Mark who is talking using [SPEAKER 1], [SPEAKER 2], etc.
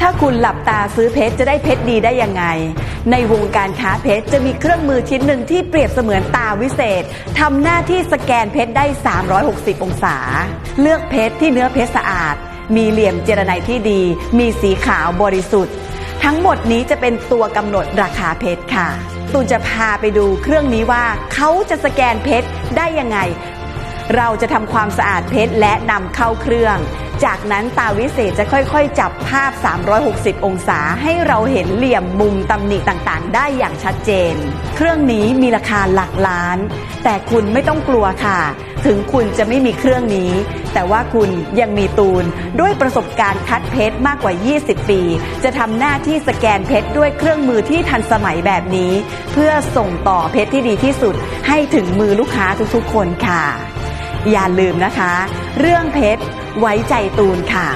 [SPEAKER 1] ถ้าคุณหลับตาซื้อเพชรจะได้เพชรดีได้ยังไง ในวงการค้าเพชรจะมีเครื่องมือชิ้นหนึ่งที่เปรียบเสมือนตาวิเศษทำหน้าที่สแกนเพชรได้ 360 องศา เลือกเพชรที่เนื้อเพชรสะอาด มีเหลี่ยมเจรไนที่ดี มีสีขาวบริสุทธิ์ ทั้งหมดนี้จะเป็นตัวกำหนดราคาเพชรค่ะ ตูนจะพาไปดูเครื่องนี้ว่าเขาจะสแกนเพชรได้ยังไง เราจะทำความสะอาดเพชรและนำเข้าเครื่อง จากนั้นตาวิเศษจะค่อยๆ จับภาพ 360 องศาให้เราเห็นเหลี่ยมมุมตำหนิต่างๆ ได้อย่างชัดเจน เครื่องนี้มีราคาหลักล้าน แต่คุณไม่ต้องกลัวค่ะ ถึงคุณจะไม่มีเครื่องนี้ แต่ว่าคุณยังมีตูนด้วยประสบการณ์คัดเพชรมากกว่า 20 ปี จะทำหน้าที่สแกนเพชรด้วยเครื่องมือที่ทันสมัยแบบนี้ เพื่อส่งต่อเพชรที่ดีที่สุด ให้ถึงมือลูกค้าทุกๆ คนค่ะ อย่าลืมนะคะ เรื่องเพชรไว้ใจตูนค่ะ